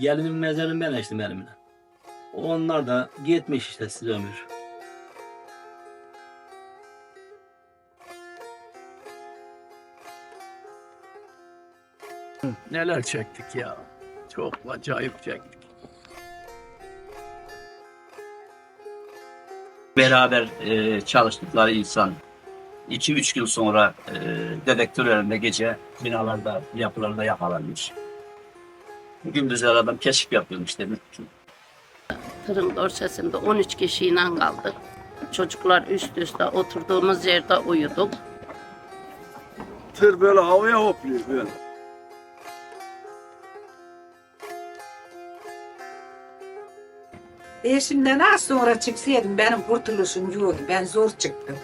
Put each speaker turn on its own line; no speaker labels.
Gelinin mezarını ben açtım elimle. Onlar da gitmiş işte size ömür.
Neler çektik ya. Çok acayip çektik.
beraber e, çalıştıkları insan 2-3 gün sonra e, dedektörlerinde gece binalarda, yapılarda yakalanmış. Gündüzler adam keşif yapıyormuş demek ki.
Tırın dorsesinde 13 kişiyle kaldık. Çocuklar üst üste oturduğumuz yerde uyuduk.
Tır böyle havaya hopluyor böyle.
Eşimden az sonra çıksaydım benim kurtuluşum yoktu. Ben zor çıktım.